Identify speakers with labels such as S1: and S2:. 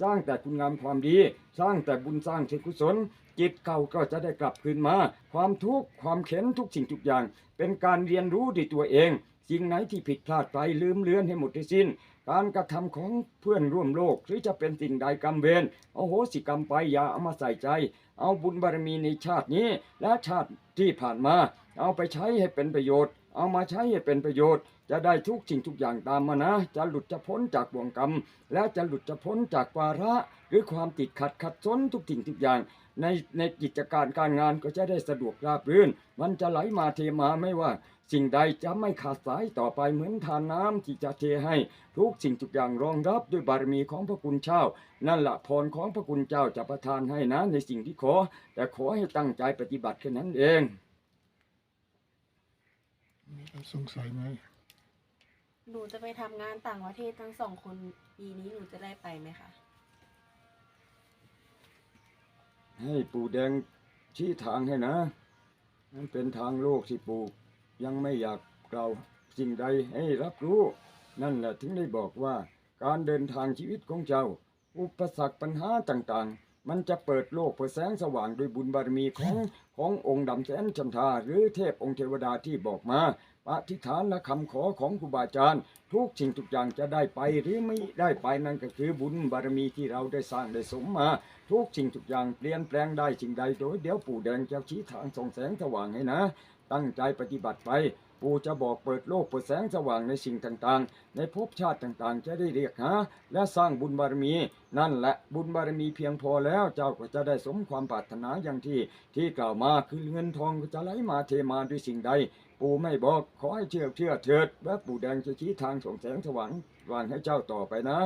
S1: สร้างแต่คุณงามความดี สร้างแต่บุญสร้างเทกุศล จิตเก่าก็จะได้กลับคืนมา ความทุกข์ความเข็นทุกสิ่งทุกอย่าง เป็นการเรียนรู้ด้วยตัวเองสิ่งไหนที่ผิดพลาดไปลืมเลือนให้หมดที่สิ้น การกระทำของเพื่อนร่วมโลก หรือจะเป็นสิ่งใดกรรมเวรเอาโหสิกรรมไปอย่าเอามาใส่ใจ เอาบุญบารมีในชาตินี้และชาติที่ผ่านมา เอาไปใช้ให้เป็นประโยชน์ เอามาใช้ให้เป็นประโยชน์ จะได้ทุกสิ่งทุกอย่างตามมานะ จะหลุดจะพ้นจากบ่วงกรรม และจะหลุดจะพ้นจากวาระหรือความติดขัดขัดสนทุกสิ่งทุกอย่าง ในในกิจการการงานก็จะได้สะดวกราบรื่น มันจะไหลมาเทมาไม่ว่า สิ่งใดจะไม่ขาดสายต่อไปเหมือนทานน้ำที่จะเทให้ ทุกสิ่งทุกอย่างรองรับด้วยบารมีของพระคุณเจ้า นั่นละพรของพระคุณเจ้าจะประทานให้นะในสิ่งที่ขอ แต่ขอให้ตั้งใจปฏิบัติแค่นั้นเอง
S2: มีใครสงสัยไหม
S3: หนูจะไปทำงานต่างประเทศทั้งสองคนปีนี้หนูจะได้ไปไหมคะ
S1: ให้ปู่แดงชี้ทางให้นะนั่นเป็นทางโลกที่ปู่ยังไม่อยากกล่าวสิ่งใดให้รับรู้ นั่นแหละถึงได้บอกว่า การเดินทางชีวิตของเจ้า อุปสรรคปัญหาต่างๆ มันจะเปิดโลกเปิดแสงสว่างโดยบุญบารมีของขององค์ดำแสนจันทาหรือเทพองค์เทวดาที่บอกมาปฏิฐานและคำขอของครูบาอาจารย์ ทุกสิ่งทุกอย่างจะได้ไปหรือไม่ได้ไปนั่นก็คือบุญบารมีที่เราได้สร้างได้สมมา ทุกสิ่งทุกอย่างเปลี่ยนแปลงได้สิ่งใดโดยเดี๋ยวปู่แดงจะชี้ทางส่องแสงสว่างให้นะ ตั้งใจปฏิบัติไป ปู่จะบอกเปิดโลกเปิดแสงสว่างในสิ่งต่างๆ ในภพชาติต่างๆ จะได้เรียกหาและสร้างบุญบารมี นั่นแหละบุญบารมีเพียงพอแล้วเจ้าก็จะได้สมความปรารถนาอย่างที่ ที่กล่าวมาคือเงินทองจะไหลมาเทมาด้วยสิ่งใด ปู่ไม่บอกขอให้เชื่อเชื่อเถิด และปู่แดงจะชี้ทางส่องแสงสว่างวางให้เจ้าต่อไปนะ